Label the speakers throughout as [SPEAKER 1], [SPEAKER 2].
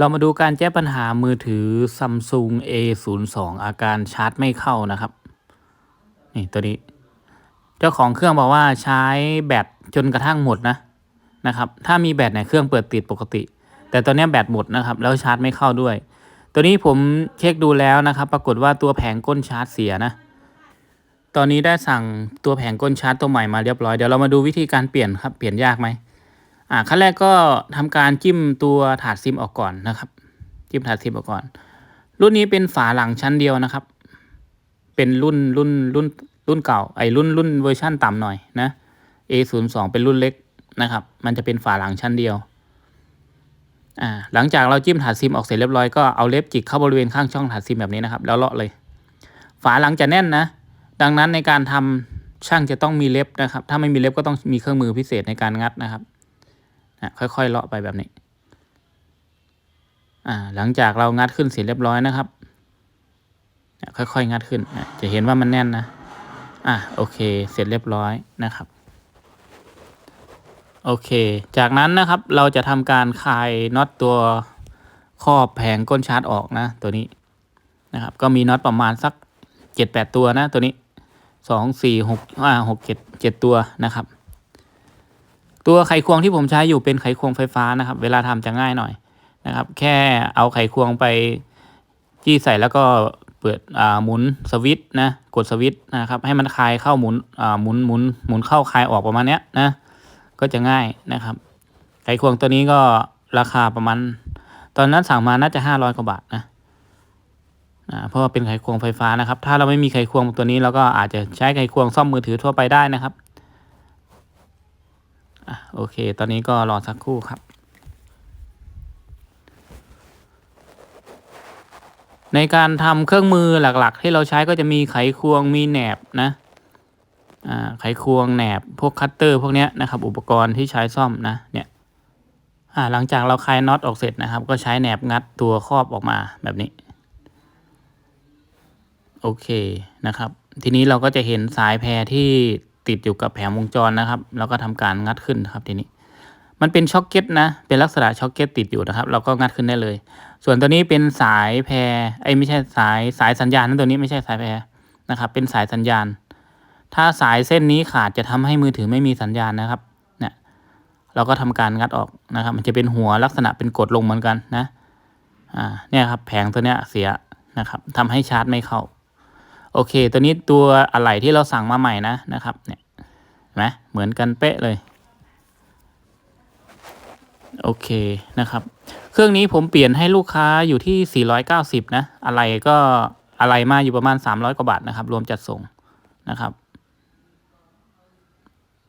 [SPEAKER 1] เรามาดูการแก้ปัญหามือถือ Samsung A02 อาการชาร์จไม่เข้านะครับ นี่ตัวนี้ เจ้าของเครื่องบอกว่าใช้แบตจนกระทั่งหมดนะนะครับ ถ้ามีแบตเนี่ยเครื่องเปิดติดปกติ แต่ตอนนี้แบตหมดนะครับ แล้วชาร์จไม่เข้าด้วย ตัวนี้ผมเช็คดูแล้วนะครับ ปรากฏว่าตัวแผงก้นชาร์จเสียนะ ตอนนี้ได้สั่งตัวแผงก้นชาร์จตัวใหม่มาเรียบร้อย เดี๋ยวเรามาดูวิธีการเปลี่ยนครับ เปลี่ยนยากไหม อ่าขั้นแรกก็ทำการจิ้มตัวถาดซิมออกก่อนนะครับ จิ้มถาดซิมออกก่อน รุ่นนี้เป็นฝาหลังชั้นเดียวนะครับ เป็นรุ่นรุ่นรุ่นรุ่นเก่าไอ้รุ่นรุ่นเวอร์ชั่นต่ำหน่อยนะ A02 เป็นรุ่นเล็กนะครับ มันจะเป็นฝาหลังชั้นเดียวอ่าหลังจากเราจิ้มถาดซิมออกเสร็จเรียบร้อยก็เอาเล็บจิกเข้าบริเวณข้างช่องถาดซิมแบบนี้นะครับ แล้วเลาะเลย ฝาหลังจะแน่นนะ ดังนั้นในการทำช่างจะต้องมีเล็บนะครับ ถ้าไม่มีเล็บก็ต้องมีเครื่องมือพิเศษในการงัดนะครับ นะค่อยๆเลาะไปแบบนี้ อ่า หลังจากเรางัดขึ้นเสร็จเรียบร้อยนะครับนะค่อยๆงัดขึ้นนะจะเห็นว่ามันแน่นนะ อะโอเค เสร็จเรียบร้อยนะครับ โอเค จากนั้นนะครับเราจะทำการคลายน็อตตัวครอบแผงก้นชาร์จออกนะ ตัวนี้นะครับ ก็มีน็อตประมาณสักเจ็ดแปดตัวนะ ตัวนี้สองสี่หกห้าหกเจ็ดเจ็ดตัวนะครับ ตัวไขควงที่ผมใช้อยู่เป็นไขควงไฟฟ้านะครับ เวลาทำจะง่ายหน่อยนะครับ แค่เอาไขควงไปจี้ใส่แล้วก็เปิดหมุนสวิตช์นะกดสวิตช์นะครับให้มันคลายเข้าหมุนหมุนหมุนหมุนเข้าคลายออกประมาณเนี้ยนะก็จะง่ายนะครับ ไขควงตัวนี้ก็ราคาประมาณ ตอนนั้นสั่งมาน่าจะห้าร้อยกว่าบาทนะอ่าเพราะว่าเป็นไขควงไฟฟ้านะครับ ถ้าเราไม่มีไขควงตัวนี้เราก็อาจจะใช้ไขควงซ่อมมือถือทั่วไปได้นะครับ โอเค ตอนนี้ก็รอสักครู่ครับ ในการทำเครื่องมือหลักๆ ที่เราใช้ก็จะมีไขควงมีแหนบนะไขควงแหนบพวกคัตเตอร์พวกเนี้ยนะครับ อุปกรณ์ที่ใช้ซ่อมนะเนี่ยหลังจากเราคลายน็อตออกเสร็จนะครับ ก็ใช้แหนบงัดตัวครอบออกมาแบบนี้ โอเคนะครับ ทีนี้เราก็จะเห็นสายแพรที่ ติดอยู่กับแผงวงจรนะครับ แล้วก็ทำการงัดขึ้นนครับทีนี้ มันเป็นช็อคเก็ตนะ เป็นลักษณะช็อคเก็ตติดอยู่นะครับ เราก็งัดขึ้นได้เลย ส่วนตัวนี้เป็นสายแพรไอ้ไม่ใช่สายสายสัญญาณนั่นตัวนี้ไม่ใช่สายแพรนะครับ เป็นสายสัญญาณ ถ้าสายเส้นนี้ขาดจะทำให้มือถือไม่มีสัญญาณนะครับ เนี่ย เราก็ทำการงัดออกนะครับ มันจะเป็นหัวลักษณะเป็นกดลงเหมือนกันนะ อ่า เนี่ยครับ แผงตัวเนี้ยเสียนะครับทำให้ชาร์จไม่เข้า โอเค ตัวนี้ตัวอะไหล่ที่เราสั่งมาใหม่นะนะครับ เนี่ยเห็นไหมเหมือนกันเป๊ะเลย โอเคนะครับ เครื่องนี้ผมเปลี่ยนให้ลูกค้าอยู่ที่ 490 นะ อะไรก็อะไรมาอยู่ประมาณ 300 กว่าบาทนะครับ รวมจัดส่งนะครับ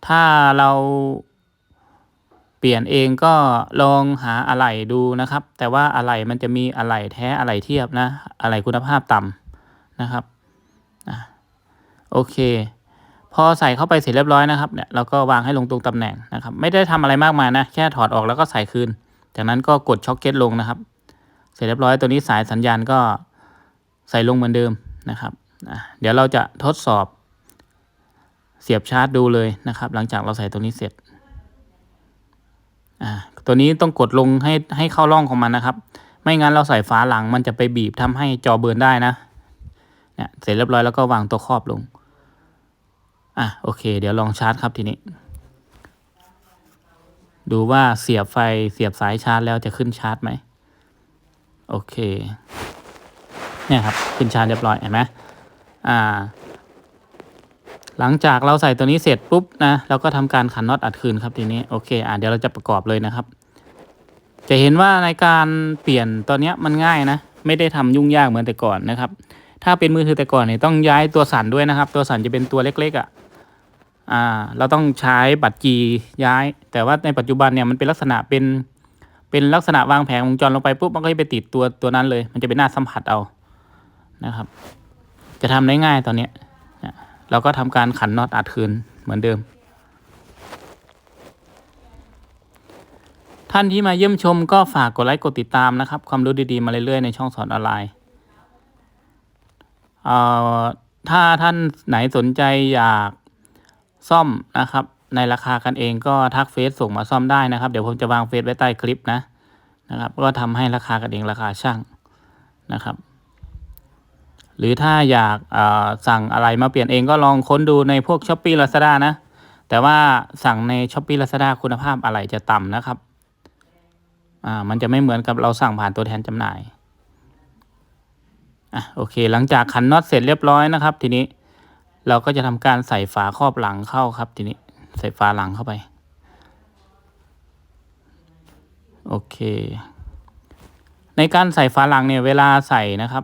[SPEAKER 1] ถ้าเราเปลี่ยนเองก็ลองหาอะไหล่ดูนะครับ แต่ว่าอะไหล่มันจะมีอะไหล่แท้อะไหล่เทียบนะ อะไหล่คุณภาพต่ำนะครับ โอเค พอใส่เข้าไปเสร็จเรียบร้อยนะครับเนี่ยเราก็วางให้ลงตรงตำแหน่งนะครับ ไม่ได้ทำอะไรมากมายนะ แค่ถอดออกแล้วก็ใส่คืน จากนั้นก็กดช็อคเก็ตลงนะครับ เสร็จเรียบร้อยตัวนี้สายสัญญาณก็ใส่ลงเหมือนเดิมนะครับอะเดี๋ยวเราจะทดสอบ เสียบชาร์จดูเลยนะครับ หลังจากเราใส่ตัวนี้เสร็จอ่าตัวนี้ต้องกดลงให้ให้เข้าร่องของมันนะครับ ไม่งั้นเราใส่ฝาหลังมันจะไปบีบทำให้จอเบิร์นได้นะเนี่ยเสร็จเรียบร้อยแล้วก็วางตัวครอบลง อะโอเค เดี๋ยวลองชาร์จครับทีนี้ ดูว่าเสียบไฟเสียบสายชาร์จแล้วจะขึ้นชาร์จไหมโอเค เนี่ยครับขึ้นชาร์จเรียบร้อยเห็นไหมอ่า หลังจากเราใส่ตัวนี้เสร็จปุ๊บนะเราก็ทำการขันน็อตอัดคืนครับทีนี้โอเคอ่าเดี๋ยวเราจะประกอบเลยนะครับ จะเห็นว่าในการเปลี่ยนตัวเนี้มันง่ายนะ ไม่ได้ทำยุ่งยากเหมือนแต่ก่อนนะครับ ถ้าเป็นมือถือแต่ก่อนเนี่ยต้องย้ายตัวสั่นด้วยนะครับ ตัวสั่นจะเป็นตัวเล็กๆอะ่ะ อ่าเราต้องใช้บัตรจีย้าย แต่ว่าในปัจจุบันเนี่ยมันเป็นลักษณะเป็นเป็นลักษณะวางแผงวงจรลงไปปุ๊บมันก็จะไปติดตัวตัวนั้นเลย มันจะเป็นหน้าสัมผัสเอานะครับ จะทำได้ง่ายตอนนี้เราก็ทำการขันน็อตอัดคืนเหมือนเดิม ท่านที่มาเยี่ยมชมก็ฝากกดไลค์กดติดตามนะครับ ความรู้ดีๆมาเรื่อยๆ ในช่องสอนออนไลน์เอ่อถ้าท่านไหนสนใจอยาก ซ่อมนะครับ ในราคากันเองก็ทักเฟซส่งมาซ่อมได้นะครับ เดี๋ยวผมจะวางเฟซไว้ใต้คลิปนะนะครับ ก็ทำให้ราคากันเองราคาช่างนะครับ หรือถ้าอยากสั่งอะไรมาเปลี่ยนเองก็ลองค้นดูในพวก s h อ p e e Lazada นะ แต่ว่าสั่งใน s h อ p e e Lazada คุณภาพอะไรจะต่ำนะครับอ่ามันจะไม่เหมือนกับเราสั่งผ่านตัวแทนจำหน่ายอะโอเค หลังจากขันน็อตเสร็จเรียบร้อยนะครับ ทีนี้ เราก็จะทำการใส่ฝาครอบหลังเข้าครับ ทีนี้ใส่ฝาหลังเข้าไป โอเค ในการใส่ฝาหลังเนี่ยเวลาใส่นะครับ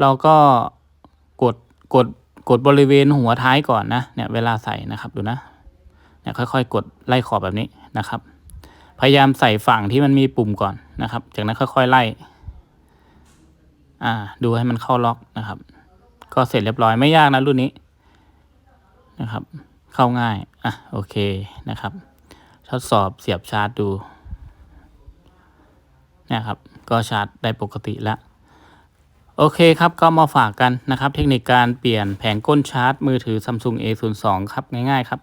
[SPEAKER 1] เราก็กดกดกดบริเวณหัวท้ายก่อนนะเนี่ยเวลาใส่นะครับดูนะเนี่ยค่อยๆ กดไล่ขอบแบบนี้นะครับ พยายามใส่ฝั่งที่มันมีปุ่มก่อนนะครับ จากนั้นค่อยๆไล่ อ่า ดูให้มันเข้าล็อกนะครับ ก็เสร็จเรียบร้อยไม่ยากนะรุ่นนี้นะครับ เข้าง่าย อะ โอเคนะครับ ทดสอบเสียบชาร์จดูเนี่ยครับ ก็ชาร์จได้ปกติแล้ว โอเคครับ ก็มาฝากกันนะครับ เทคนิคการเปลี่ยนแผงก้นชาร์จมือถือ Samsung A02 ครับ ง่ายๆครับ